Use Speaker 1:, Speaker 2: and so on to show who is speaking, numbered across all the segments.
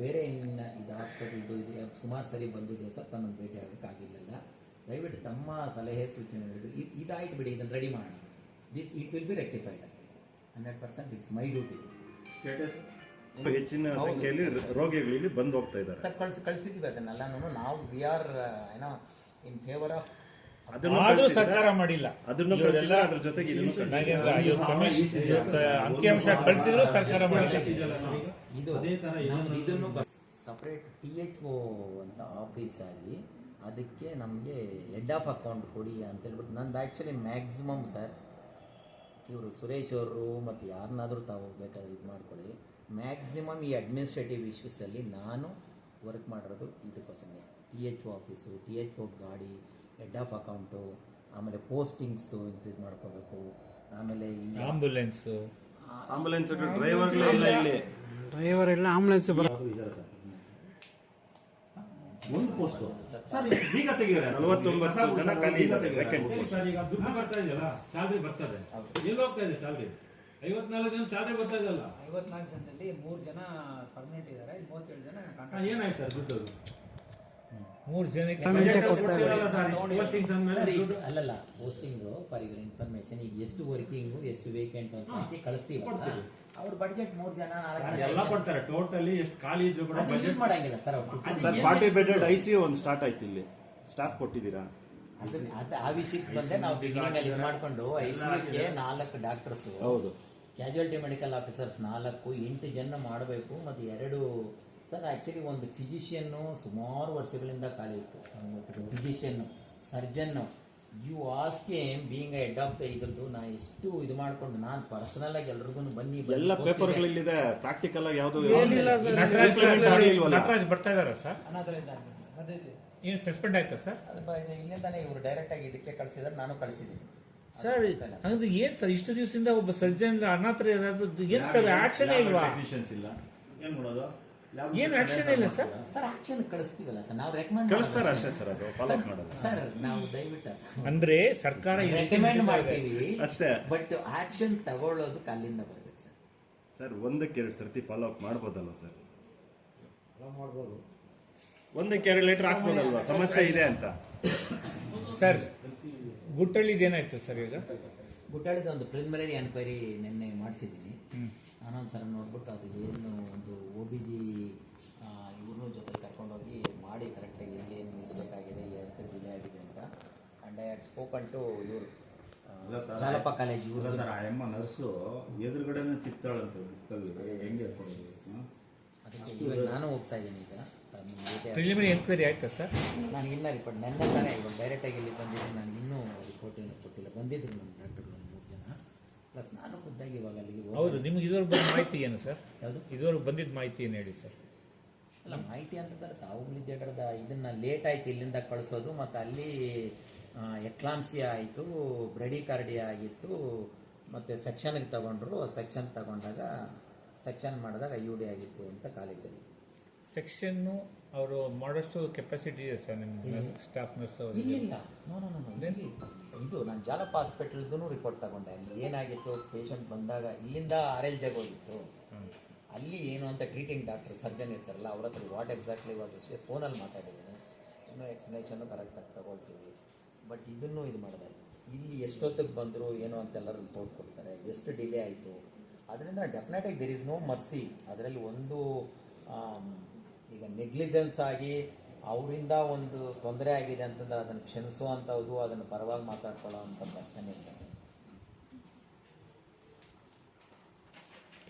Speaker 1: ಬೇರೆ ಇನ್ನ ಇದು ಹಾಸ್ಪಿಟಲ್ದು ಇದು ಸುಮಾರು ಸರಿ ಬಂದಿದೆ. ಸರ್ ತಮ್ಮನ್ನು ಭೇಟಿ ಆಗೋಕ್ಕಾಗಿಲ್ಲಲ್ಲ ದಯವಿಟ್ಟು ತಮ್ಮ ಸಲಹೆ ಸೂಚನೆ ಇದು ಇದಾಯ್ತು ಬಿಡಿ ಇದನ್ನು ರೆಡಿ ಮಾಡಿ. This it will be rectified hundred percent it's my duty
Speaker 2: status
Speaker 3: ಹೆಚ್ಚಿನ ಸಂಖ್ಯೆಯಲ್ಲಿ ರೋಗಿಗಳು ಇಲ್ಲಿ ಬಂದು ಹೋಗ್ತಾ ಇದ್ದಾರೆ.
Speaker 1: ಸರ್ ಕಳ್ಸಿ ಕಳಿಸಿದ್ವಿ ಅದನ್ನೆಲ್ಲನೂ ನಾವು ವಿ ಆರ್ ಏನೋ ಇನ್ ಫೇವರ್ ಆಫ್
Speaker 4: ಆದ್ರೂ ಸರ್ಕಾರ ಮಾಡಿಲ್ಲ.
Speaker 3: ಅದನ್ನು ಅದ್ರ ಜೊತೆಗೆ
Speaker 4: ಅಂಕಿಅಂಶ ಕಳಿಸಿದ್ರು. ಸರ್ಕಾರ ಮಾಡಿಲ್ಲ.
Speaker 1: ಇದು
Speaker 2: ಅದೇ ತರ
Speaker 1: ಇದನ್ನು ಸಪ್ರೇಟ್ ಟಿ ಎಚ್ ಒ ಅಂತ ಆಫೀಸ್ ಆಗಿ ಅದಕ್ಕೆ ನಮಗೆ ಹೆಡ್ ಆಫ್ ಅಕೌಂಟ್ ಕೊಡಿ ಅಂತ ಹೇಳ್ಬಿಟ್ಟು ನಂದು ಆ್ಯಕ್ಚುಲಿ ಮ್ಯಾಕ್ಸಿಮಮ್ ಸರ್ ಇವರು ಸುರೇಶ್ ಅವರು ಮತ್ತು ಯಾರನ್ನಾದರೂ ತಾವು ಬೇಕಾದ್ರೆ ಇದು ಮಾಡ್ಕೊಳ್ಳಿ. ಮ್ಯಾಕ್ಸಿಮಮ್ ಈ ಅಡ್ಮಿನಿಸ್ಟ್ರೇಟಿವ್ ಇಶ್ಯೂಸಲ್ಲಿ ನಾನು ವರ್ಕ್ ಮಾಡಿರೋದು ಇದಕ್ಕೋಸ್ಕರ T H O office T H O ಗಾಡಿ ಹೆಡ್ ಆಫ್ ಅಕೌಂಟು ಆಮೇಲೆ ಪೋಸ್ಟಿಂಗ್ಸು ಇನ್ಕ್ರೀಸ್ ಮಾಡ್ಕೋಬೇಕು ಆಮೇಲೆ ಈ
Speaker 4: ಆಂಬುಲೆನ್ಸ್
Speaker 3: ಆಂಬುಲೆನ್ಸ್ ಡ್ರೈವರ್ ಇಲ್ಲ ಇಲ್ಲಿ.
Speaker 5: ಡ್ರೈವರ್ ಎಲ್ಲ ಆಂಬುಲೆನ್ಸ್ ಬರ
Speaker 2: ಇದ್ದಾರೆ ಸರ್? ಒಂದು ಪೋಸ್ಟ್ ಸರ್ ಈಗ ತೆಗಿದ್ರೆ
Speaker 3: ನಲವತ್ತೊಂಬತ್ತು ಜನ ಖಾಲಿ ಇದೆ
Speaker 6: ಸರಿ ಈಗ ದುಡ್ಡು ಬರ್ತಾ ಇದೆಯಲ್ಲ ಸ್ಯಾಲ್ರಿ ಬರ್ತದೆ. ಎಲ್ಲಿ ಹೋಗ್ತಾ ಇದೆ ಸ್ಯಾಲ್ರಿ ಐವತ್ನಾಲ್ಕು ಜನ ಸ್ಯಾಲ್ರಿ ಬರ್ತಾ ಇದೆಯಲ್ಲ.
Speaker 7: ಐವತ್ನಾಲ್ಕು ಜನದಲ್ಲಿ ಮೂರು ಜನ ಪರ್ಮನೆಂಟ್ ಇದ್ದಾರೆ ಮೂವತ್ತೇಳು ಜನ
Speaker 6: ಏನಾಯ್ತು ಸರ್ ದುಡ್ಡು
Speaker 4: ಮೂರು ಜನಕ್ಕೆ
Speaker 1: ಅಲ್ಲಲ್ಲ ಪೋಸ್ಟಿಂಗು ಫಾರ್ ಯುವರ್ ಇನ್ಫಾರ್ಮೇಶನ್ ಈಗ ಎಷ್ಟು ವರ್ಕಿಂಗು ಎಷ್ಟು ವೇಕೆಂಟ್ ಅಂತ ಕಳಿಸ್ತೀವಿ. ಅವ್ರ ಬಡ್ಜೆಟ್ ಮೂರು ಜನ ನಾಲ್ಕು
Speaker 6: ಸರ್, ಎಲ್ಲ ಕೊಡ್ತಾರೆ. ಟೋಟಲಿ ಎಷ್ಟು ಖಾಲಿ ಇದ್ರು ಕೂಡ ಬಜೆಟ್
Speaker 1: ಮಾಡಂಗಿಲ್ಲ sir
Speaker 3: sir forty bedded I C ಒಂದು ಸ್ಟಾರ್ಟ್ ಆಯ್ತು ಇಲ್ಲಿ. ಸ್ಟಾಫ್ ಕೊಟ್ಟಿದ್ದೀರಾ?
Speaker 1: ಅದನ್ನ ಅದ ಆ ವಿಷಯಕ್ಕೆ ಬಂದೆ. ನಾವು ಬಿಗಿನಿಂಗ್ ಅಲ್ಲಿ ಇದು ಮಾಡ್ಕೊಂಡು ಐಸಿಯುಗೆ ನಾಲ್ಕು ಡಾಕ್ಟರ್ಸ್
Speaker 3: ಹೌದು.
Speaker 1: ಕ್ಯಾಜುಯಾಲಿಟಿ ಮೆಡಿಕಲ್ ಆಫೀಸರ್ಸ್ ನಾಲ್ಕು ಎಂಟು ಜನ ಮಾಡಬೇಕು ಮತ್ತು ಎರಡು ಸರ್ ಆ್ಯಕ್ಚುಲಿ ಒಂದು ಫಿಸಿಷಿಯನ್ನು ಸುಮಾರು ವರ್ಷಗಳಿಂದ ಖಾಲಿ ಇತ್ತು. Physician surgeon you ask being head of the ಇದ್ರದ್ದು ನಾ ಎಷ್ಟು ಇದು ಮಾಡ್ಕೊಂಡು ನಾನು ಪರ್ಸನಲ್ ಆಗಿ ಎಲ್ರಿಗೂ ಬನ್ನಿ
Speaker 3: ಎಲ್ಲ. ಪೇಪರ್ಗಳಲ್ಲಿದೆ ಪ್ರಾಕ್ಟಿಕಲ್ ಆಗಿ ಯಾವುದು
Speaker 4: ನಟರಾಜ್ ಬರ್ತಾ ಇದಾರೆ ಸರ್? ಏನು ಸಸ್ಪೆಂಡ್ ಆಯ್ತಾ ಸರ್?
Speaker 1: ಅದು ಇಲ್ಲಿಂದಾನೆ ಇವರು ಡೈರೆಕ್ಟ್ ಆಗಿ ಇದಕ್ಕೆ ಕಳಿಸಿದ್ರೆ ನಾನು ಕಳಿಸಿದ್ದೀನಿ.
Speaker 4: ಸರ್ ಅಂದ್ರೆ ಏನ್ ಸರ್ ಇಷ್ಟು ದಿವಸದಿಂದ ಒಬ್ಬ ಸರ್ಜನ್ ಅನಾಥರ ಏನ್ ಸರ್ ಆಕ್ಷನ್ ಇಲ್ವಾ?
Speaker 2: ಏನ್ ಮಾಡೋದು?
Speaker 4: ಏನು ಆಕ್ಷನ್ ಇಲ್ಲ ಸರ್?
Speaker 1: ಸರ್ ಆಕ್ಷನ್ ಕಳಿಸ್ತೀವಲ್ಲ ಸರ್? ನಾವು ರೆಕಮೆಂಡ್
Speaker 3: ಕಳಿಸ್ತಾರ ಅಷ್ಟೇ ಸರ್ ಅದು ಫಾಲೋ ಅಪ್ ಮಾಡಲ್ಲ
Speaker 1: ಸರ್ ನಾವು ದಯವಿಟ್ಟು
Speaker 4: ಅಂದ್ರೆ ಸರ್ಕಾರ
Speaker 1: ರೆಕಮೆಂಡ್ ಮಾಡ್ತೀವಿ
Speaker 3: ಅಷ್ಟೇ.
Speaker 1: ಬಟ್ ಆಕ್ಷನ್ ತಗೊಳ್ಳೋದಕ್ಕೆ ಅಲ್ಲಿಂದ ಬರ್ಬೇಕು ಸರ್.
Speaker 3: ಸರ್ ಒಂದಕ್ಕೆ ಎರಡು ಸರ್ತಿ ಫಾಲೋ ಅಪ್ ಮಾಡ್ಬೋದಲ್ಲ ಸರ್?
Speaker 2: ಮಾಡ್ಬೋದು.
Speaker 3: ಒಂದಕ್ಕೆ ಎರಡು ಲೀಟರ್ ಹಾಕ್ಬೋದಲ್ವಾ? ಸಮಸ್ಯೆ ಇದೆ ಅಂತ.
Speaker 4: ಸರ್ ಗುಟ್ಟಳ್ಳಿದೇನಾಯ್ತು ಸರ್ ಈಗ
Speaker 1: ಗುಟ್ಟಳ್ಳಿದ ಒಂದು ಪ್ರಿಲಿಮಿನರಿ ಎನ್ಕ್ವೈರಿ ನಿನ್ನೆ ಮಾಡಿಸಿದ್ದೀನಿ. ನಾನೊಂದು ಸರ್ ನೋಡ್ಬಿಟ್ಟು ಅದು ಏನು ಒಂದು ಒ ಬಿ ಜಿ ಇವ್ರನ್ನೂ ಜೊತೆ ಕರ್ಕೊಂಡೋಗಿ ಮಾಡಿ ಕರೆಕ್ಟಾಗಿ ಎಲ್ಲಿ ಏನು ಎಲ್ಲಿ ಎಷ್ಟು ಡಿಲೇ ಆಗಿದೆ ಅಂತ. And I had spoken to ಇವರು. ಜಾಲಪ್ಪ ಕಾಲೇಜ್ ಇವರು.
Speaker 2: ಸರ್ ಆ ಎಮ್ಮ ನರ್ಸು ಎದುರುಗಡೆನೇ ಚಿತ್ತಾಳಂತ ಹೆಂಗೆ?
Speaker 1: ಅದಕ್ಕೆ ಇವಾಗ ನಾನು ಹೋಗ್ತಾ ಇದ್ದೀನಿ ಈಗ.
Speaker 4: ಪ್ರಿಲಿಮಿನರಿ ಎನ್ಕ್ವೈರಿ ಆಯ್ತಾ ಸರ್?
Speaker 1: ನಾನು ಇನ್ನೂ ರಿಪೋರ್ಟ್ ನೆನ್ನೆ ತಾನೇ ಇವಾಗ ಡೈರೆಕ್ಟಾಗಿ ಇಲ್ಲಿ ಬಂದಿದ್ದೀನಿ ನಾನು ಇನ್ನೂ ರಿಪೋರ್ಟ್ ಏನು ಕೊಟ್ಟಿಲ್ಲ. ಬಂದಿದ್ರು ನಮ್ಮ ಡಾಕ್ಟರ್ಗಳು ಒಂದು ಮೂರು ಜನ ಪ್ಲಸ್ ನಾನು ಖುದ್ದಾಗಿ ಇವಾಗ ಅಲ್ಲಿಗೆ ಹೋಗಿ-
Speaker 4: ಹೌದು ನಿಮ್ಗೆ ಇದುವರೆಗೆ ಬಂದ ಮಾಹಿತಿ ಏನು ಸರ್?
Speaker 1: ಯಾವುದು?
Speaker 4: ಇದುವರೆಗೆ ಬಂದಿದ್ದ ಮಾಹಿತಿ ಏನು ಹೇಳಿ ಸರ್?
Speaker 1: ಅಲ್ಲ ಮಾಹಿತಿ ಅಂತಂದ್ರೆ ತಾವುಗಳು ಥಿಯೇಟರ್ದ ಇದನ್ನ ಲೇಟ್ ಆಯ್ತು ಇಲ್ಲಿಂದ ಕಳಿಸೋದು ಮತ್ತು ಅಲ್ಲಿ ಎಕ್ಲಾಂಪ್ಸಿಯಾ ಆಯಿತು ಬ್ರೆಡಿಕಾರ್ಡಿ ಆಗಿತ್ತು ಮತ್ತು ಸೆಕ್ಷನ್ಗೆ ತಗೊಂಡ್ರು ಸೆಕ್ಷನ್ ತಗೊಂಡಾಗ ಸೆಕ್ಷನ್ ಮಾಡಿದಾಗ ಯು ಡಿ ಆಗಿತ್ತು ಅಂತ ಕಾಲೇಜಲ್ಲಿ
Speaker 4: ಸೆಕ್ಷನ್ನು ಅವರು ಮಾಡೋಷ್ಟು ಕೆಪಾಸಿಟಿ ಇದೆ ಸರ್ ನಿಮ್ಮ ಸ್ಟಾಫ್ ನರ್ಸ್ ಅವರು
Speaker 1: ಇಲ್ಲಿಲ್ಲ ನೋ ನೋ ನೋ ಇಲ್ಲಿ ಇದು ನಾನು ಜಾಲಪ್ಪ ಹಾಸ್ಪಿಟಲ್ದು ರಿಪೋರ್ಟ್ ತಗೊಂಡೆ. ಅಲ್ಲಿ ಏನಾಗಿತ್ತು? ಪೇಷಂಟ್ ಬಂದಾಗ ಇಲ್ಲಿಂದ ಆರ್ ಎಲ್ ಜಾಗ ಹೋಗಿತ್ತು ಅಲ್ಲಿ ಏನು ಅಂತ ಟ್ರೀಟಿಂಗ್ ಡಾಕ್ಟರ್ ಸರ್ಜನ್ ಇರ್ತಾರಲ್ಲ ಅವ್ರ ಹತ್ರ ವಾಟ್ ಎಕ್ಸಾಕ್ಟ್ಲಿ ವಾಟ್ ಫೋನಲ್ಲಿ ಮಾತಾಡಿದ್ದೀನಿ. ಇನ್ನೂ ಎಕ್ಸ್ಪ್ಲನೇಷನ್ನು ಕರೆಕ್ಟಾಗಿ ತಗೊಳ್ತೀವಿ. ಬಟ್ ಇದನ್ನು ಇದು ಮಾಡಿದೆ. ಇಲ್ಲಿ ಎಷ್ಟೊತ್ತಿಗೆ ಬಂದರು ಏನು ಅಂತೆಲ್ಲರೂ ರಿಪೋರ್ಟ್ ಕೊಡ್ತಾರೆ. ಎಷ್ಟು ಡಿಲೇ ಆಯಿತು? ಅದರಿಂದ ಡೆಫಿನೆಟಾಗಿ ದೇರ್ ಇಸ್ ನೋ ಮರ್ಸಿ ಅದರಲ್ಲಿ ಒಂದು ಈಗ ನೆಗ್ಲಿಜೆನ್ಸ್ ಆಗಿ ಅವರಿಂದ ಒಂದು ತೊಂದರೆ ಆಗಿದೆ ಅಂತಂದ್ರೆ ಅದನ್ನು ಕ್ಷಮಿಸುವಂಥದ್ದು ಅದನ್ನು ಪರವಾಗಿ ಮಾತಾಡ್ಕೊಳ್ಳೋ ಅಂತ ಪ್ರಶ್ನೆ ಇಲ್ಲ ಸರ್.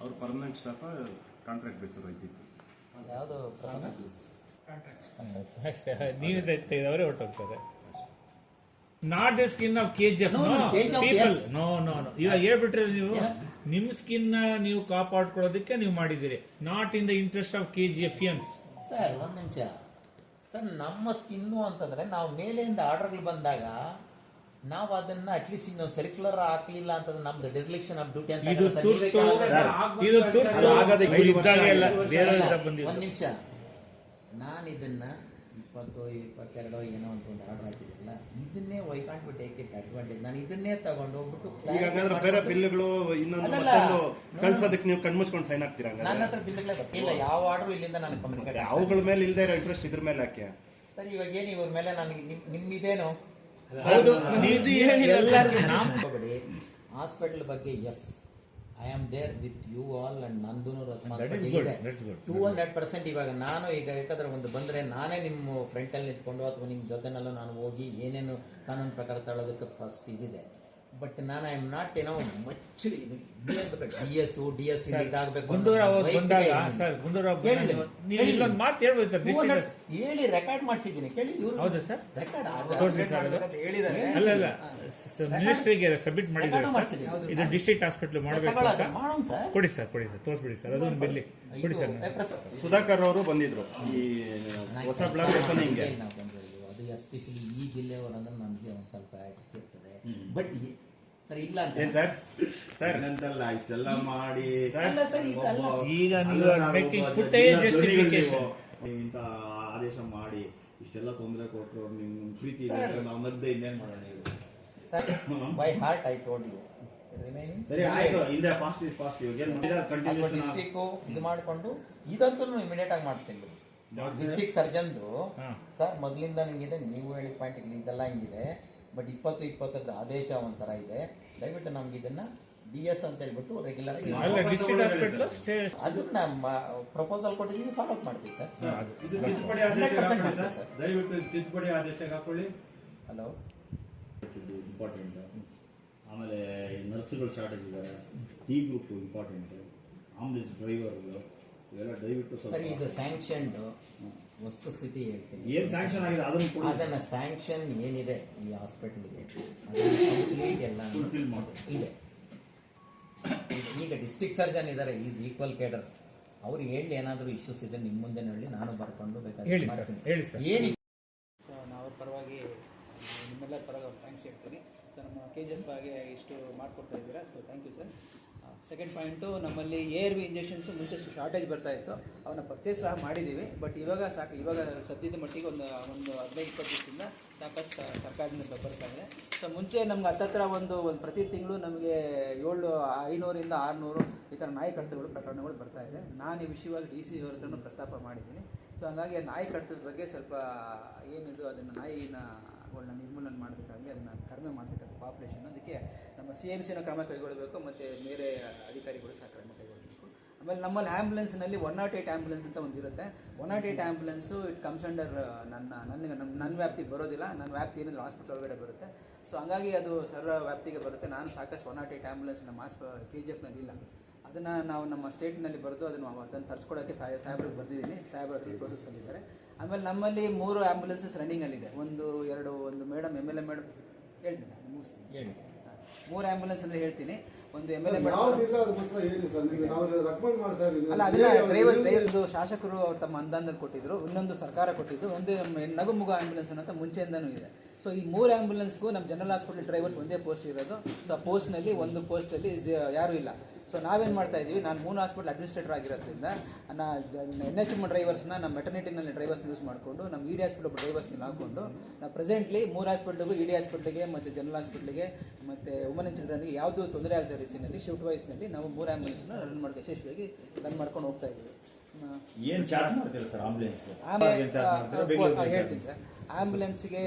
Speaker 3: ಅವ್ರು ಪರ್ಮನೆಂಟ್ ಸ್ಟಾಫ್ ಕಾಂಟ್ರಾಕ್ಟ್ ಬೇಸರ್ ಹೋಯ್ತಿತ್ತು
Speaker 1: ಯಾವುದು
Speaker 4: ನೀವು ತೆಗೆದವರೇ ಹೊರಟೋಗ್ತಾರೆ. Not the skin of K G F people no no no ಇವಾಗ ಹೇಳ್ಬಿಟ್ರೆ ನೀವು ನಿಮ್ಮ ಸ್ಕಿನ್ ನೀವು ಕಾಪಾಡ್ಕೊಳ್ಳೋದಕ್ಕೆ ನೀವು ಮಾಡಿದ್ದೀರಿ. Not in the interest of K G F ಎನ್ಸ್
Speaker 1: sir ಒಂದು ನಿಮಿಷ. ಸರ್ ನಮ್ಮ ಸ್ಕಿನ್ನು ಅಂತಂದರೆ ನಾವು ಮೇಲೆಯಿಂದ ಆರ್ಡರ್ಗಳು ಬಂದಾಗ ನಾವು ಅದನ್ನ ಅಟ್ಲೀಸ್ಟ್ ಇನ್ನು ಸರ್ಕ್ಯುಲರ್ ಹಾಕ್ಲಿಲ್ಲ ಅಂತಂದ್ರೆ ನಮ್ದು ಡೆರಿಲೆಕ್ಷನ್ ಆಫ್ ಡ್ಯೂಟಿ ಅಂತ
Speaker 4: ಇದು ತುರ್ತು
Speaker 3: ಆಗದೆ
Speaker 1: ಒಂದ್ ನಿಮಿಷ. ನಾನು ಇದನ್ನ ಇಪ್ಪತ್ತು ಇಪ್ಪತ್ತೆರಡು ಏನೋ ಅಂತ ಒಂದು ಆರ್ಡರ್ ಹಾಕಿದ್ರಲ್ಲ ಇದನ್ನೇ why can't be take it advantage ನಾನು ಇದನ್ನೇ ತಗೊಂಡು ಹೋಗ್ಬಿಟ್ಟು
Speaker 3: ಬೇರೆ ಬಿಲ್ಗಳು ಇನ್ನೊಂದು ಕಳ್ಸೋದಕ್ಕೆ ನೀವು ಕಣ್ಮುಚ್ಕೊಂಡು ಸೈನ್ ಆಗ್ತೀರಾ
Speaker 1: ನನ್ನ ಹತ್ರ ಬಿಲ್ಗಳೇ ಬರ್ತಿಲ್ಲ. ಯಾವ ಆರ್ಡರ್ ಇಲ್ಲಿಂದ ನಾನು ಕಮ್ಯುನಿಕೇಟ್
Speaker 3: ಅವುಗಳ ಮೇಲೆ ಇಲ್ದೇ ಇರೋ ಇಂಟ್ರೆಸ್ಟ್ ಇದ್ರ ಮೇಲೆ ಹಾಕಿ
Speaker 1: ಸರ್ ಇವಾಗ ಏನು ಇವ್ರ ಮೇಲೆ ನನಗೆ ನಿಮ್ ನಿಮ್ಮಿದೇನು? ಹಾಸ್ಪಿಟಲ್ ಬಗ್ಗೆ yes I am there with you all and ನಂದು
Speaker 4: ರೆಸ್ಪಾನ್ಸಿಬಿಲಿಟಿ
Speaker 1: ಟೂ ಹಂಡ್ರೆಡ್ ಪರ್ಸೆಂಟ್ ಇವಾಗ ನಾನು ಈಗ ಯಾಕಂದ್ರೆ ಒಂದು ಬಂದರೆ ನಾನೇ ನಿಮ್ಮ ಫ್ರಂಟಲ್ಲಿ ನಿಂತ್ಕೊಂಡು ಅಥವಾ ನಿಮ್ಮ ಜೊತೆನಲ್ಲೂ ನಾನು ಹೋಗಿ ಏನೇನು ಕಾನೂನು ಪ್ರಕಾರ ತಗೊಳ್ಳೋದಕ್ಕೆ ಫಸ್ಟ್ ಇದಿದೆ. ಬಟ್ ನಾನು ಐ ಆಮ್ ನಾಟ್ ಏನೋ much D S D S ಇದಾಗಬೇಕು ಹೇಳಿ ರೆಕಾರ್ಡ್ ಮಾಡಿಸಿದ್ದೀನಿ. ಕೇಳಿ ಇವರು
Speaker 4: ಹೌದಾ ಸರ್
Speaker 1: ರೆಕಾರ್ಡ್
Speaker 7: ಹೇಳಿದ್ದಾರೆ.
Speaker 4: ಮಿನಿಸ್ಟ್ರಿಗೆ ಸಬ್ಮಿಟ್ ಮಾಡಿದ್ದಾರೆ. ಇದು ಡಿಸ್ಟ್ರಿಕ್ಟ್ ಹಾಸ್ಪಿಟಲ್ ಮಾಡಬೇಕು ಅಂತ.
Speaker 1: ಮಾಡೋಣ ಸರ್
Speaker 4: ಕೊಡಿ ಸರ್ ಕೊಡಿ ಸರ್ ತೋರಿಸ್ಬಿಡಿ ಸರ್ ಅದೊಂದು ಬಿಲ್ಲಿ. ಕೊಡಿ ಸರ್
Speaker 3: ಸುಧಾಕರ್ ಅವರು ಬಂದಿದ್ರು. ಈ ಹೊಸ ಬ್ಲಾಕ್ ಓಪನಿಂಗ್ಗೆ
Speaker 1: ಅದು ಎಸ್ಪೆಷಲಿ ಈ ಜಿಲ್ಲೆಯವರಂದ್ರೆ ನಮಗೆ ಒಂದು ಸ್ವಲ್ಪ ಇರ್ತದೆ. ಬಟ್ ಸರ್ ಇಲ್ಲ ಅಂತ.
Speaker 3: ಏನ್ ಸರ್ ಸರ್
Speaker 2: ಏನಂತಲ್ಲ ಇಷ್ಟೆಲ್ಲ ಮಾಡಿ.
Speaker 4: ಈಗ ನೀವು
Speaker 2: ಇಂಥ ಆದೇಶ ಮಾಡಿ. ಇಷ್ಟೆಲ್ಲ ತೊಂದರೆ ಕೊಟ್ಟರು ನಿಮ್ ಪ್ರೀತಿ ಇದೆ ನಾವು ಮಧ್ಯೆ ಇನ್ನೇನ್ ಮಾಡೋಣ
Speaker 1: sir by heart I told you
Speaker 2: ಸರಿ ಆಯ್ತು. ಹಿಂದೆ ಇಸ್
Speaker 1: ಡಿಸ್ಟಿಕ್ಕು ಇದು ಮಾಡಿಕೊಂಡು ಇದಂತೂ ಇಮಿಡಿಯೇಟ್ ಆಗಿ ಮಾಡಿಸ್ತೀನಿ ಡಿಸ್ಟಿಕ್ ಸರ್ಜನ್ದು. ಸರ್? ಮೊದಲಿಂದ ನಿಮಗಿದೆ ನೀವು ಹೇಳಿದ ಪಾಯಿಂಟ್ ಇದೆಲ್ಲ ಹಿಂಗಿದೆ. ಬಟ್ ಇಪ್ಪತ್ತು ಇಪ್ಪತ್ತರದ ಆದೇಶ ಒಂಥರ ಇದೆ. ದಯವಿಟ್ಟು ನಮ್ಗೆ ಇದನ್ನ ಡಿ ಎಸ್ ಅಂತ ಹೇಳ್ಬಿಟ್ಟು ರೆಗ್ಯುಲರ್ ಆಗಿ ಅದನ್ನ ಪ್ರಪೋಸಲ್ ಕೊಟ್ಟಿದ್ದೀವಿ ಫಾಲೋ ಅಪ್ ಮಾಡ್ತೀವಿ ಸರ್
Speaker 6: ಇದು ತಿದ್ದುಪಡಿ ಆದೇಶ
Speaker 1: 100%
Speaker 6: ಹಾಕೊಳ್ಳಿ
Speaker 1: ಮಾಡ್ತೀವಿ
Speaker 6: ಸರ್
Speaker 1: ಸರ್.
Speaker 6: ದಯವಿಟ್ಟು ತಿದ್ದುಪಡಿ ಆದೇಶ ಹಾಕೊಳ್ಳಿ.
Speaker 1: ಹಲೋ
Speaker 2: ಇಂಪಾರ್ಟೆಂಟ್ ಆಮೇಲೆ ನರ್ಸ್ಗಳು ಶಾರ್ಟೇಜ್ ಇದ್ದಾರೆ ಟಿ ಗ್ರೂಪ್ ಇಂಪಾರ್ಟೆಂಟ್ ಆಂಬುಲೆನ್ಸ್ ಡ್ರೈವರ್ಗಳು ಇವೆಲ್ಲ ದಯವಿಟ್ಟು
Speaker 1: ಸರಿ ಇದು ಸ್ಯಾಂಕ್ಷನ್ ವಸ್ತುಸ್ಥಿತಿ ಹೇಳ್ತೀನಿ.
Speaker 2: ಏನು ಸ್ಯಾಂಕ್ಷನ್ ಆಗಿದೆ? ಅದನ್ನು ಕೊಡಿ.
Speaker 1: ಅದನ್ನ ಸ್ಯಾಂಕ್ಷನ್ ಏನಿದೆ ಈ ಹಾಸ್ಪಿಟಲ್ಗೆ ಕಂಪ್ಲೀಟ್ ಎಲ್ಲ
Speaker 2: Fulfill ಮಾಡಿ.
Speaker 1: ಇದೆ. ಈಗ- ಡಿಸ್ಟಿಕ್ ಸರ್ಜನ್ ಇದ್ದಾರೆ ಈಸ್ ಈಕ್ವಲ್ ಕೇಡರ್ ಅವ್ರು ಹೇಳಿ ಏನಾದರೂ ಇಶ್ಯೂಸ್ ಇದೆ ನಿಮ್ಮ ಮುಂದೆ ಹೇಳಿ ನಾನು ಬರ್ಕೊಂಡು ಬೇಕಾದ್ರೆ ಮಾಡ್ತೀನಿ.
Speaker 4: ಹೇಳಿ ಸರ್.
Speaker 1: ಏನು
Speaker 7: ಸೊ ನಾವು ಅವ್ರ ಪರವಾಗಿ ನಿಮ್ಮೆಲ್ಲರ ಪರವಾಗಿ ಅವ್ರು ಥ್ಯಾಂಕ್ಸ್ ಹೇಳ್ತೀನಿ ಸೊ ನಮ್ಮ ಕೆ ಜಿ ಎಫ್ ಆಗಿ ಇಷ್ಟು ಮಾಡಿಕೊಡ್ತಾ ಇದ್ದೀರಾ. So thank you sir second point ನಮ್ಮಲ್ಲಿ ಎ ಆರ್ ವಿ ಇಂಜೆಕ್ಷನ್ಸು ಮುಂಚೆ ಶಾರ್ಟೇಜ್ ಬರ್ತಾ ಇತ್ತು. ಅವನ್ನ ಪರ್ಚೇಸ್ ಸಹ ಮಾಡಿದ್ದೀವಿ. ಬಟ್ ಇವಾಗ ಸಾಕು, ಇವಾಗ ಸದ್ಯದ ಮಟ್ಟಿಗೆ ಒಂದು ಒಂದು ಹದಿನೈದು ಇಪ್ಪತ್ತು ದಿವಸದಿಂದ ಸಾಕಷ್ಟು ಸರ್ಕಾರದಿಂದ ಬರ್ತಾಯಿದೆ ಸೊ ಮುಂಚೆ ನಮ್ಗೆ ಹತ್ತತ್ರ ಒಂದು ಒಂದು ಪ್ರತಿ ತಿಂಗಳು ನಮಗೆ ಏಳು, ಐನೂರಿಂದ ಆರುನೂರು ಈ ಥರ ನಾಯಿ ಕಡಿತಗಳು, ಪ್ರಕರಣಗಳು ಬರ್ತಾ ಇದೆ. ನಾನು ಈ ವಿಷಯವಾಗಿ ಡಿ ಸಿ ಅವ್ರ ಹತ್ರನೂ ಪ್ರಸ್ತಾಪ ಮಾಡಿದ್ದೀನಿ. ಸೊ ಹಂಗಾಗಿ ನಾಯಿ ಕಡಿತದ ಬಗ್ಗೆ ಸ್ವಲ್ಪ ಏನಿದು, ಅದನ್ನು ನಾಯಿನ ನಿರ್ಮೂಲನೆ ಮಾಡಬೇಕಾಗಿ ಅದನ್ನು ಕಡಿಮೆ ಮಾಡಬೇಕಾಗಿ ಪಾಪ್ಯುಲೇಷನ್ ಅದಕ್ಕೆ ನಮ್ಮ ಸಿ ಎಂ ಸಿನ ಕ್ರಮ ಕೈಗೊಳ್ಳಬೇಕು, ಮತ್ತು ಬೇರೆ ಅಧಿಕಾರಿಗಳು ಸಹ ಕ್ರಮ ಕೈಗೊಳ್ಳಬೇಕು. ಆಮೇಲೆ ನಮ್ಮಲ್ಲಿ ಆ್ಯಂಬುಲೆನ್ಸ್ನಲ್ಲಿ ಒನ್ ನಾಟ್ ಏಯ್ಟ್ ಆ್ಯಂಬುಲೆನ್ಸ್ ಅಂತ ಒಂದಿರುತ್ತೆ one not eight ambulance it comes under ನನ್ನ ನನ್ನ ನಮ್ಮ ನನ್ನ ವ್ಯಾಪ್ತಿಗೆ ಬರೋದಿಲ್ಲ. ನನ್ನ ವ್ಯಾಪ್ತಿ ಏನಂದ್ರೆ ಹಾಸ್ಪಿಟಲ್ ಒಳಗಡೆ ಬರುತ್ತೆ. ಸೊ ಹಂಗಾಗಿ ಅದು ಸರ್ವ ವ್ಯಾಪ್ತಿಗೆ ಬರುತ್ತೆ. ನಾನು ಸಾಕಷ್ಟು ಒನ್ ನಾಟ್ ಏಯ್ಟ್ ಆ್ಯಂಬುಲೆನ್ಸ್ ನಮ್ಮ ಆಸ್ಪ ಕೆ ಜಿ ಎಫ್ನಲ್ಲಿ ಇಲ್ಲ. ಅದನ್ನು ನಾವು ನಮ್ಮ ಸ್ಟೇಟ್ನಲ್ಲಿ ಬರೆದು ಅದನ್ನು ಅದನ್ನು ತರಿಸ್ಕೊಡೋಕ್ಕೆ ಸಾಹೇಬ್ರಿಗೆ ಬರ್ದಿದ್ದೀನಿ. ಸಾಹೇಬ್ರ ಪ್ರೋಸೆಸ್ಸಲ್ಲಿದ್ದಾರೆ ಆಮೇಲೆ ನಮ್ಮಲ್ಲಿ ಮೂರು ಆ್ಯಂಬುಲೆನ್ಸಸ್ ರನ್ನಿಂಗಲ್ಲಿದೆ ಒಂದು ಎರಡು ಒಂದು madam M L A madam ಹೇಳ್ತೀನಿ ಅದು ಮುಗಿಸ್ತೀನಿ.
Speaker 1: ಹೇಳಿ.
Speaker 7: ಮೂರು ಆ್ಯಂಬುಲೆನ್ಸ್ ಅಂದ್ರೆ ಹೇಳ್ತೀನಿ. ಒಂದು ಎಂ ಎಲ್ ಎ ಅಲ್ಲ ಅದನ್ನ ಡ್ರೈವರ್ ಒಂದು ಶಾಸಕರು ಅವ್ರು ತಮ್ಮ ಅನುದಾನದಲ್ಲಿ ಕೊಟ್ಟಿದ್ರು ಇನ್ನೊಂದು ಸರ್ಕಾರ ಕೊಟ್ಟಿದ್ದು ಒಂದು ನಗು ಮುಗ ಆಂಬ್ಯುಲೆನ್ಸ್ ಅಂತ ಮುಂಚೆಯಿಂದನೂ ಇದೆ. ಸೊ ಈ ಮೂರು ಆ್ಯಂಬುಲೆನ್ಸ್ಗೂ ನಮ್ಮ ಜನರಲ್ ಹಾಸ್ಪಿಟಲ್ ಡ್ರೈವರ್ಸ್ ಒಂದೇ ಪೋಸ್ಟ್ ಇರೋದು. ಸೊ ಆ ಪೋಸ್ಟ್ನಲ್ಲಿ ಒಂದು ಪೋಸ್ಟಲ್ಲಿ ಯಾರೂ ಇಲ್ಲ. ಸೊ ನಾವೇನು ಮಾಡ್ತಾ ಇದ್ದೀವಿ? ನಾನು ಮೂರು ಹಾಸ್ಪಿಟಲ್ ಅಡ್ಮಿನಿಸ್ಟ್ರೇಟರ್ ಆಗಿರೋದ್ರಿಂದ ನಾನು ಎನ್ ಎಚ್ ಎಂ ಡ್ರೈವರ್ಸ್ನ ನಮ್ಮ ಮೆಟರ್ನಿಟಿನಲ್ಲಿ ಡ್ರೈವರ್ಸ್ ಯೂಸ್ ಮಾಡಿಕೊಂಡು, ನಮ್ಮ ಇ ಡಿ ಹಾಸ್ಪಿಟಲ್ ಡ್ರೈವರ್ಸ್ನ ಹಾಕ್ಕೊಂಡು ನಾವು ಪ್ರೆಸೆಂಟ್ಲಿ ಮೂರು ಹಾಸ್ಪಿಟ್ಲಿಗೂ ಇ ಡಿ ಹಾಸ್ಪಿಟ್ಲಿಗೆ ಮತ್ತು ಜನರಲ್ ಹಾಸ್ಪಿಟ್ಲಿಗೆ ಮತ್ತು ವುಮನ್ ಅಂಡ್ ಚಿಲ್ಡ್ರನ್ಗೆ ಯಾವುದೂ ತೊಂದರೆ ಆಗದ ರೀತಿಯಲ್ಲಿ ಶಿಫ್ಟ್ ವೈಸ್ನಲ್ಲಿ ನಾವು ಮೂರು ಆ್ಯಂಬುಲೆನ್ಸ್ನ ರನ್ ಮಾಡಿ ಯಶಸ್ವಿಯಾಗಿ ರನ್ ಮಾಡ್ಕೊಂಡು ಹೋಗ್ತಾ ಇದ್ದೀವಿ.
Speaker 2: ಏನ್ ಚಾರ್ಜ್ ಮಾಡ್ತೀರಾ ಸರ್ ಆಂಬುಲೆನ್ಸ್
Speaker 7: ಆಮೇಲೆ
Speaker 2: ಏನ್ ಚಾರ್ಜ್ ಮಾಡ್ತೀರಾ? ಬೆಂಗಳೂರಿಗೆ
Speaker 7: ಹೇಳ್ತೀನಿ ಸರ್ ಆಂಬುಲೆನ್ಸ್ಗೆ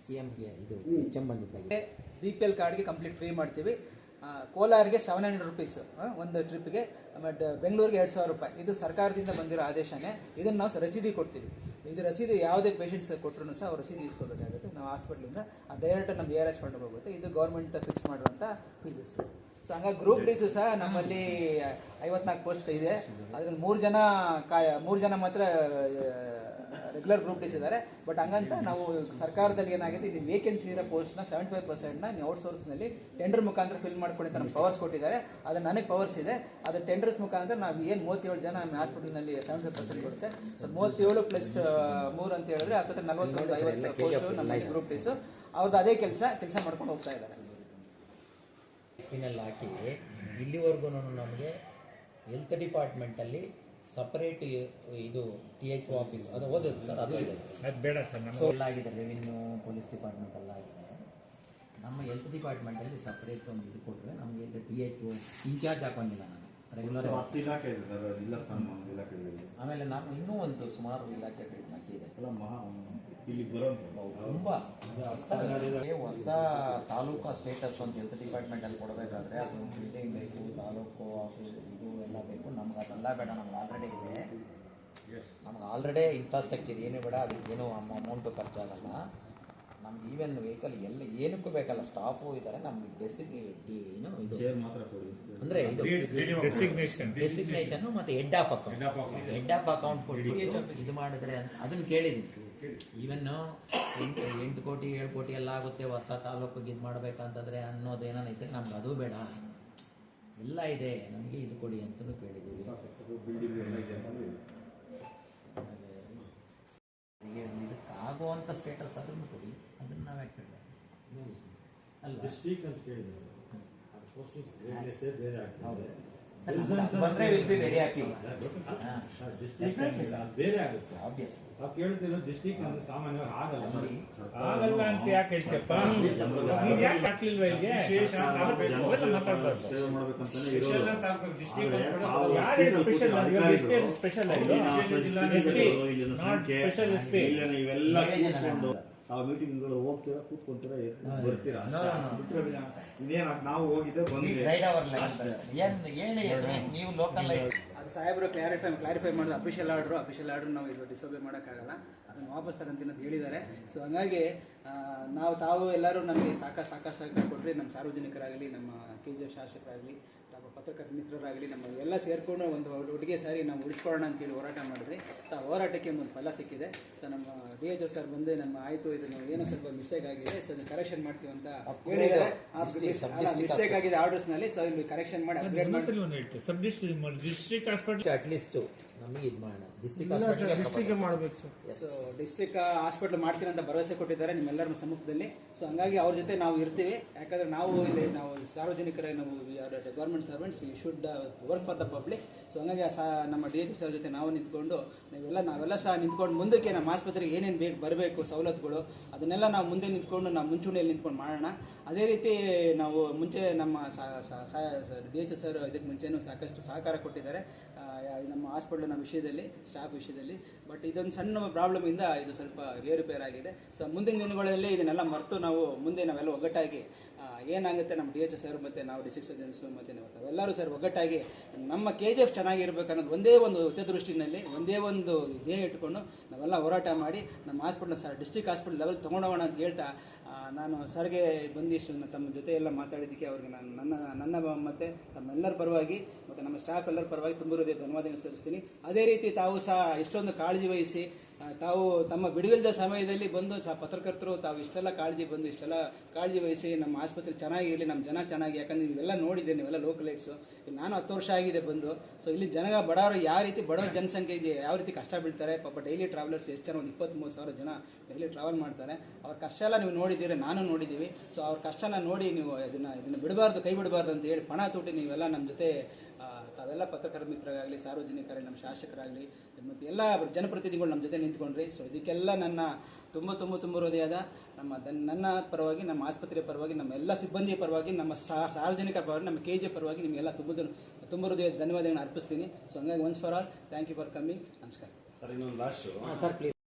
Speaker 1: ಸಿ ಎಮ್ಗೆ ಇದು ಎಚ್ ಎಂ ಬಂದಿದ್ದಾಗೆ
Speaker 7: ಬಿ ಪಿ ಎಲ್ ಕಾರ್ಡ್ಗೆ ಕಂಪ್ಲೀಟ್ ಫ್ರೀ ಮಾಡ್ತೀವಿ. ಕೋಲಾರ್ಗೆ ಸೆವೆನ್ ಹಂಡ್ರೆಡ್ ರುಪೀಸ್ ಒಂದು ಟ್ರಿಪ್ಗೆ ಮತ್ತು ಬೆಂಗಳೂರಿಗೆ ಎರಡು ಸಾವಿರ ರೂಪಾಯಿ. ಇದು ಸರ್ಕಾರದಿಂದ ಬಂದಿರೋ ಆದೇಶನೇ. ಇದನ್ನು ನಾವು ರಸೀದಿ ಕೊಡ್ತೀವಿ. ಇದು ರಸೀದಿ ಯಾವುದೇ ಪೇಷಂಟ್ಸ್ ಕೊಟ್ಟರು ಸಹ ಅವ್ರು ರಸೀದಿ ಇಸ್ಕೊಳ್ಬೇಕಾಗುತ್ತೆ. ನಾವು ಹಾಸ್ಪಿಟ್ಲಿಂದ ಡೈರೆಕ್ಟ್ ನಮ್ಮ ಎ ಆರ್ ಎಸ್ ಫಂಡ್ಗೆ ಹೋಗುತ್ತೆ. ಇದು ಗೌರ್ಮೆಂಟ್ ಫಿಕ್ಸ್ ಮಾಡುವಂಥ ಫೀಸಸ್ ಸೊ ಹಂಗಾಗಿ ಗ್ರೂಪ್ ಡಿಸು ಸಹ ನಮ್ಮಲ್ಲಿ ಐವತ್ನಾಲ್ಕು ಪೋಸ್ಟ್ ಇದೆ. ಅದ್ರಲ್ಲಿ ಮೂರು ಜನ ಮೂರು ಜನ ಮಾತ್ರ ರೆಗ್ಯುಲರ್ ಗ್ರೂಪ್ ಡಿಸ್ ಇದ್ದಾರೆ. ಬಟ್ ಹಂಗಂತ ನಾವು ಸರ್ಕಾರದಲ್ಲಿ ಏನಾಗಿದೆ ಇಲ್ಲಿ ವೇಕೆನ್ಸಿ ಇರೋ ಪೋಸ್ಟ್ನ ಸೆವೆಂಟಿ ಫೈವ್ ಪರ್ಸೆಂಟ್ನ ನೀವು ನಲ್ಲಿ ಟೆಂಡರ್ ಮುಖಾಂತರ ಫಿಲ್ ಅಂತ ನಮ್ಗೆ ಪವರ್ಸ್ ಕೊಟ್ಟಿದ್ದಾರೆ. ಅದು ನನಗೆ ಪವರ್ಸ್ ಇದೆ. ಅದು ಟೆಂಡರ್ಸ್ ಮುಖಾಂತರ ನಾವು ಏನು ಮೂವತ್ತೇಳು ಜನ ನಮ್ಮ ಹಾಸ್ಪಿಟಲ್ನಲ್ಲಿ ಸೆವೆಂಟಿ ಫೈವ್ ಪರ್ಸೆಂಟ್ ಕೊಡುತ್ತೆ ಸೊ ಮೂವತ್ತೇಳು ಪ್ಲಸ್ ಮೂರು ಅಂತ ಹೇಳಿದ್ರೆ ಹತ್ತತ್ರ ನಲ್ವತ್ತೊಂದು, ಐವತ್ತು ಪೋಸ್ಟ್ ನಮ್ಮ ಗ್ರೂಪ್ ಡಿಸು ಅವ್ರದ್ದು ಅದೇ ಕೆಲಸ ಕೆಲಸ ಮಾಡ್ಕೊಂಡು ಹೋಗ್ತಾ ಇದ್ದಾರೆ.
Speaker 1: ಸ್ಪಿನಲ್ಲಿ ಹಾಕಿ ಇಲ್ಲಿವರೆಗೂ ನಮಗೆ ಹೆಲ್ತ್ ಡಿಪಾರ್ಟ್ಮೆಂಟಲ್ಲಿ ಸಪರೇಟ್ ಇದು ಟಿ ಎಚ್ ಆಫೀಸ್ ಅದು ಓದೋದು ಸರ್ ಅದು ಇದೆ.
Speaker 4: ಅದು ಬೇಡ ಸರ್ ನಮಗೆ
Speaker 1: ಸೊ ಎಲ್ಲ ಆಗಿದೆ ರೆವಿನ್ಯೂ ಪೊಲೀಸ್ ಡಿಪಾರ್ಟ್ಮೆಂಟ್ ಎಲ್ಲ ಆಗಿದೆ. ನಮ್ಮ ಹೆಲ್ತ್ ಡಿಪಾರ್ಟ್ಮೆಂಟಲ್ಲಿ ಸಪ್ರೇಟ್ ಒಂದು ಇದು ಕೊಟ್ಟರೆ ನಮಗೆ ಈಗ ಟಿ ಎಚ್ ಇನ್ಚಾರ್ಜ್ ಹಾಕೊಂಡಿಲ್ಲ ನಾನು ರೆಗ್ಯುಲರ್
Speaker 2: ಇಲಾಖೆ ಇದೆ ಸರ್ ಇಲಾಖೆಗಳಲ್ಲಿ
Speaker 1: ಆಮೇಲೆ ನಾನು ಇನ್ನೂ ಒಂದು ಸುಮಾರು
Speaker 2: ಇಲಾಖೆ ಹಾಕಿದೆ. ಇಲ್ಲಿ
Speaker 1: ತುಂಬ. ಹೊಸ ತಾಲೂಕು ಸ್ಟೇಟಸ್ ಅಂತ ಹೆಲ್ತ್ ಡಿಪಾರ್ಟ್ಮೆಂಟಲ್ಲಿ ಕೊಡಬೇಕಾದ್ರೆ ಅದೊಂದು ಬಿಲ್ಡಿಂಗ್ ಬೇಕು ತಾಲೂಕು ಆಫೀಸ್ ಇದು ಎಲ್ಲ ಬೇಕು. ನಮ್ಗೆ ಅದೆಲ್ಲ ಬೇಡ. ನಮ್ಗೆ ಆಲ್ರೆಡಿ ಇದೆ. ನಮ್ಗೆ ಆಲ್ರೆಡಿ ಇನ್ಫ್ರಾಸ್ಟ್ರಕ್ಚರ್ ಏನು ಬೇಡ. ಅದಕ್ಕೇನು ಅಮೌಂಟು ಖರ್ಚಾಗಲ್ಲ. ನಮ್ಗೆ ಈವೆನ್ ವೆಹಿಕಲ್ ಎಲ್ಲ ಏನಕ್ಕೂ ಬೇಕಲ್ಲ. ಸ್ಟಾಫು ಇದ್ದಾರೆ ನಮ್ಗೆ ಡೆಸಿಗ್ನೇಟ್ ಏನು ಇದು?
Speaker 2: ಶೇರ್ ಮಾತ್ರ ಕೊಡಿ.
Speaker 1: ಅಂದರೆ ಇದು
Speaker 4: ಡೆಸಿಗ್ನೇಷನ್
Speaker 1: ಡೆಸಿಗ್ನೇಷನ್ ಮತ್ತು head of account head of account ಕೊಟ್ಟು ಇದು ಮಾಡಿದ್ರೆ ಅದನ್ನ ಕೇಳಿದ್ದೀನಿ ಈವನ್ ಎಂಟು ಎಂಟು ಕೋಟಿ ಏಳು ಕೋಟಿ ಎಲ್ಲ ಆಗುತ್ತೆ ಹೊಸ ತಾಲೂಕಿಗೆ ಇದು ಮಾಡಬೇಕಂತಂದರೆ ಅನ್ನೋದೇನೈತೆ ನಮ್ಗೆ ಅದು ಬೇಡ. ಎಲ್ಲ ಇದೆ. ನಮಗೆ ಇದು ಕೊಡಿ ಅಂತಲೂ ಕೇಳಿದ್ದೀವಿ ಇದಕ್ಕಾಗುವಂಥ ಸ್ಟೇಟಸ್ ಅದನ್ನು ಕೊಡಿ. ಅದನ್ನು ನಾವು ಮಾಡ್ತೀವಿ ಅಲ್ಲ
Speaker 6: ಡಿಸ್ಟ್ರಿಕ್ಟ್ ಅಂತ ಕೇಳಿದ್ರು ಪೋಸ್ಟಿಂಗ್ಸ್ ಬೇರೆ
Speaker 1: ಹೌದು
Speaker 6: ಆಗ್ತದೆ.
Speaker 1: ಬಂದರೆ ವಿಲ್ ಬಿ ವೆರಿ ಹ್ಯಾಪಿ
Speaker 6: ಬೇರೆ ಆಗುತ್ತೆ.
Speaker 1: ಆಬ್ವಿಯಸ್
Speaker 6: ನಾವು ಕೇಳ್ತಿಲ್ಲ ಡಿಸ್ಟಿಕ್ ಅಂದ್ರೆ ಸಾಮಾನ್ಯವಾಗಿ ಆಗಲ್ಲ
Speaker 4: ಆಗಲ್ಲ ಅಂತ ಯಾಕೆ ಹೇಳ್ತಪ್ಪ ನೀವು ಯಾಕೆ ಹಾಕ್ಲಿಲ್ವ ಇಲ್ಲಿಗೆ? ಮಾತಾಡ್ಬಾರ್ದು.
Speaker 2: ಸೇವೆ ಮಾಡ್ಬೇಕಂತಾನೆ ಇರೋದು.
Speaker 4: ಯಾರೇ special special S P not special S P
Speaker 2: ಇವೆಲ್ಲ ಮೀಟಿಂಗ್ ಮೀಟಿಂಗ್ಗಳು ಹೋಗ್ತೀರಾ ಕೂತ್ಕೊಂತೀರಾ ಬರ್ತೀರಾ? ಇನ್ನೇನು ನಾವು ಹೋಗಿದ್ದೆ
Speaker 1: ಬಂದ್ವಿ. ಹೇಳಿ ನೀವು ಲೋಕಲ್
Speaker 7: ಅದು ಸಾಹೇಬರು ಕ್ಲಾರಿಫೈ ಕ್ಲಾರಿಫೈ ಮಾಡೋದು ಅಫಿಷಿಯಲ್ ಆರ್ಡ್ರು ಅಫಿಷಿಯಲ್ ಆರ್ಡರ್ ನಾವು ಇದು ಡಿಸೋಬೇ ಮಾಡೋಕ್ಕಾಗಲ್ಲ. ವಾಪಸ್ ತಗೊಂತೀನಿ ಅಂತ ಹೇಳಿದ್ದಾರೆ. ಸೊ ಹಂಗಾಗಿ ನಾವು ತಾವು ಎಲ್ಲರೂ ನಮಗೆ ಸಾಕ ಸಾಕ ಸಾಕಾ ಕೊಟ್ಟರೆ ನಮ್ಮ ಸಾರ್ವಜನಿಕರಾಗಲಿ ನಮ್ಮ ಕೆ ಜಿ ಎಫ್ ಶಾಸಕರಾಗಲಿ ನಮ್ಮ ಪತ್ರಕರ್ತ ಮಿತ್ರರಾಗಲಿ ನಮ್ಮ ಎಲ್ಲ ಸೇರಿಕೊಂಡು ಒಂದು ಒಟ್ಟಿಗೆ ಸಾರಿ ನಾವು ಉಳಿಸ್ಕೊಳ್ಳೋಣ ಅಂತೇಳಿ ಹೋರಾಟ ಮಾಡಿದ್ರಿ ಸೊ ಆ ಹೋರಾಟಕ್ಕೆ ಒಂದು ಫಲ ಸಿಕ್ಕಿದೆ. ಸೊ ನಮ್ಮ ಡಿ ಎಚ್ ಸರ್ ಬಂದು ನಮ್ಮ ಆಯಿತು ಇದನ್ನು ಏನೋ ಸ್ವಲ್ಪ ಮಿಸ್ಟೇಕ್ ಆಗಿದೆ ಸೊ ಇದನ್ನು ಕರೆಕ್ಷನ್ ಮಾಡ್ತೀವಿ ಅಂತ ಹೇಳಿದ್ದಾರೆ. ಮಿಸ್ಟೇಕ್ ಆಗಿದೆ ಆರ್ಡರ್ಸ್ನಲ್ಲಿ ಸೊ ಇಲ್ಲಿ ಕರೆಕ್ಷನ್ ಮಾಡಿ ಅಪ್ಗ್ರೇಡ್ ಮಾಡಿ
Speaker 1: ಅಟ್ಲೀಸ್ಟ್ ನಮಗೆ ಇದು ಮಾಡೋಣ ಡಿಸ್ಟಿಕ್
Speaker 5: ಮಾಡಬೇಕು ಸರ್.
Speaker 7: ಹಾಸ್ಪಿಟಲ್ ಮಾಡ್ತೀನಿ ಅಂತ ಭರವಸೆ ಕೊಟ್ಟಿದ್ದಾರೆ ನಿಮ್ಮೆಲ್ಲರ ಸಮ್ಮುಖದಲ್ಲಿ. ಸೊ ಹಂಗಾಗಿ ಅವ್ರ ಜೊತೆ ನಾವು ಇರ್ತೀವಿ. ಯಾಕಂದ್ರೆ ನಾವು ಇಲ್ಲಿ ನಾವು ಸಾರ್ವಜನಿಕರ ನಾವು government servants we should work for the public so ಹಂಗಾಗಿ ಆ ಸಾ ನಮ್ಮ ಡಿ ಎಚ್ ಸರ್ ಜೊತೆ ನಾವು ನಿಂತ್ಕೊಂಡು ನಾವೆಲ್ಲ ನಾವೆಲ್ಲ ಸಹ ನಿಂತ್ಕೊಂಡು ಮುಂದಕ್ಕೆ ನಮ್ಮ ಆಸ್ಪತ್ರೆಗೆ ಏನೇನು ಬೇಕು ಬರಬೇಕು ಸವಲತ್ತುಗಳು ಅದನ್ನೆಲ್ಲ ನಾವು ಮುಂದೆ ನಿಂತ್ಕೊಂಡು ನಾವು ಮುಂಚೂಣಿಯಲ್ಲಿ ನಿಂತ್ಕೊಂಡು ಮಾಡೋಣ. ಅದೇ ರೀತಿ ನಾವು ಮುಂಚೆ ನಮ್ಮ ಡಿ ಎಚ್ ಸರ್ ಇದಕ್ಕೆ ಮುಂಚೆನೂ ಸಾಕಷ್ಟು ಸಹಕಾರ ಕೊಟ್ಟಿದ್ದಾರೆ. ನಮ್ಮ ಹಾಸ್ಪಿಟಲ್ನ ವಿಷಯದಲ್ಲಿ ಸ್ಟಾಫ್ ವಿಷಯದಲ್ಲಿ. ಬಟ್ ಇದೊಂದು ಸಣ್ಣ ಪ್ರಾಬ್ಲಮಿಂದ ಇದು ಸ್ವಲ್ಪ ಏರುಪೇರು ಆಗಿದೆ. ಸೊ ಮುಂದಿನ ದಿನಗಳಲ್ಲಿ ಇದನ್ನೆಲ್ಲ ಮರೆತು ನಾವು ಮುಂದೆ ನಾವೆಲ್ಲ ಒಗ್ಗಟ್ಟಾಗಿ ಏನಾಗುತ್ತೆ ನಮ್ಮ ಡಿ ಎಚ್ ಸರ್ ಮತ್ತು ನಾವು ಡಿಸ್ಟ್ರಿಕ್ಟ್ ಸರ್ಜನ್ಸು ಮತ್ತು ನಾವು ತಾವೆಲ್ಲರೂ ಸರ್ ಒಗ್ಗಟ್ಟಾಗಿ ನಮ್ಮ ಕೆ ಜಿ ಎಫ್ ಚೆನ್ನಾಗಿರ್ಬೇಕನ್ನೋದು ಒಂದೇ ಒಂದು ಹಿತದೃಷ್ಟಿನಲ್ಲಿ, ಒಂದೇ ಒಂದು ಧ್ಯೇಯ ಇಟ್ಕೊಂಡು ನಾವೆಲ್ಲ ಹೋರಾಟ ಮಾಡಿ ನಮ್ಮ hospital sir district hospital level ತೊಗೊಂಡೋಗೋಣ ಅಂತ ಹೇಳ್ತಾ ನಾನು ಸರ್ಗೆ ಬಂದಿಷ್ಟು ತಮ್ಮ ಜೊತೆ ಎಲ್ಲ ಮಾತಾಡಿದ್ದಕ್ಕೆ ಅವ್ರಿಗೆ ನಾನು ನನ್ನ ನನ್ನ ಮತ್ತೆ ತಮ್ಮೆಲ್ಲರ ಪರವಾಗಿ, ಮತ್ತು ನಮ್ಮ ಸ್ಟಾಫ್ ಎಲ್ಲರ ಪರವಾಗಿ ತುಂಬ ಹೃದಯ ಧನ್ಯವಾದ ಸಲ್ಲಿಸ್ತೀನಿ. ಅದೇ ರೀತಿ ತಾವು ಸಹ ಇಷ್ಟೊಂದು ಕಾಳಜಿ ವಹಿಸಿ ತಾವು ತಮ್ಮ ಬಿಡುವಿಲ್ಲದ ಸಮಯದಲ್ಲಿ ಬಂದು ಸಹ ಪತ್ರಕರ್ತರು, ತಾವು ಇಷ್ಟೆಲ್ಲ ಕಾಳಜಿ ಬಂದು, ಇಷ್ಟೆಲ್ಲ ಕಾಳಜಿ ವಹಿಸಿ ನಮ್ಮ ಆಸ್ಪತ್ರೆ ಚೆನ್ನಾಗಿರಲಿ, ನಮ್ಮ ಜನ ಚೆನ್ನಾಗಿ, ಯಾಕಂದ್ರೆ ನೀವೆಲ್ಲ ನೋಡಿದೆ ನೀವೆಲ್ಲ ಲೋಕಲೈಟ್ಸು ನಾನು ಹತ್ತು ವರ್ಷ ಆಗಿದೆ ಬಂದು. ಸೊ ಇಲ್ಲಿ ಜನ ಬಡವರು ಯಾವ ರೀತಿ ಬಡವ ಜನಸಂಖ್ಯೆ ಇದೆ ಯಾವ ರೀತಿ ಕಷ್ಟ ಬೀಳ್ತಾರೆ? ಪಾಪ ಡೈಲಿ ಟ್ರಾವೆಲರ್ಸ್ ಎಷ್ಟು ಜನ, ಒಂದು ಇಪ್ಪತ್ತ್ಮೂರು ಸಾವಿರ ಜನ ಡೈಲಿ ಟ್ರಾವೆಲ್ ಮಾಡ್ತಾರೆ. ಅವ್ರ ಕಷ್ಟ ಎಲ್ಲ ನೀವು ನೋಡಿದ್ದೀರಿ, ನಾನು ನೋಡಿದ್ದೀವಿ. ಸೊ ಅವ್ರ ಕಷ್ಟನ ನೋಡಿ ನೀವು ಇದನ್ನು ಇದನ್ನು ಬಿಡಬಾರ್ದು, ಕೈ ಬಿಡಬಾರ್ದು ಅಂತ ಹೇಳಿ ಪಣ ತೋಟಿ ನೀವೆಲ್ಲ ನಮ್ಮ ಜೊತೆ ತಾವೆಲ್ಲ ಪತ್ರಕರ್ತ ಮಿತ್ರರಾಗಲಿ ಸಾರ್ವಜನಿಕರಾಗಲಿ ನಮ್ಮ ಶಾಸಕರಾಗಲಿ, ಮತ್ತು ಎಲ್ಲ ಜನಪ್ರತಿನಿಧಿಗಳು ನಮ್ಮ ಜೊತೆ ನಿಂತ್ಕೊಂಡ್ರಿ. ಸೊ ಇದಕ್ಕೆಲ್ಲ ನನ್ನ ತುಂಬ ತುಂಬ ತುಂಬ ಹೃದಯದ ನಮ್ಮ ದನ್- ನನ್ನ ಪರವಾಗಿ ನಮ್ಮ ಆಸ್ಪತ್ರೆಯ ಪರವಾಗಿ ನಮ್ಮ ಎಲ್ಲ ಸಿಬ್ಬಂದಿಯ ಪರವಾಗಿ ನಮ್ಮ ಸಾರ್ವಜನಿಕರ ಸಾರ್ವಜನಿಕ ಪರವಾಗಿ ನಮ್ಮ ಕೆ ಜಿ ಪರವಾಗಿ ನಿಮಗೆಲ್ಲ ತುಂಬ ತುಂಬ ಹೃದಯದ ಧನ್ಯವಾದಗಳನ್ನು ಅರ್ಪಿಸ್ತೀನಿ. ಸೊ ಹಂಗಾಗಿ once for all thank you for coming ನಮಸ್ಕಾರ.
Speaker 6: ಸರ್ ಇನ್ನೊಂದು ಲಾಸ್ಟು
Speaker 1: ಸರ್ ಪ್ಲೀಸ್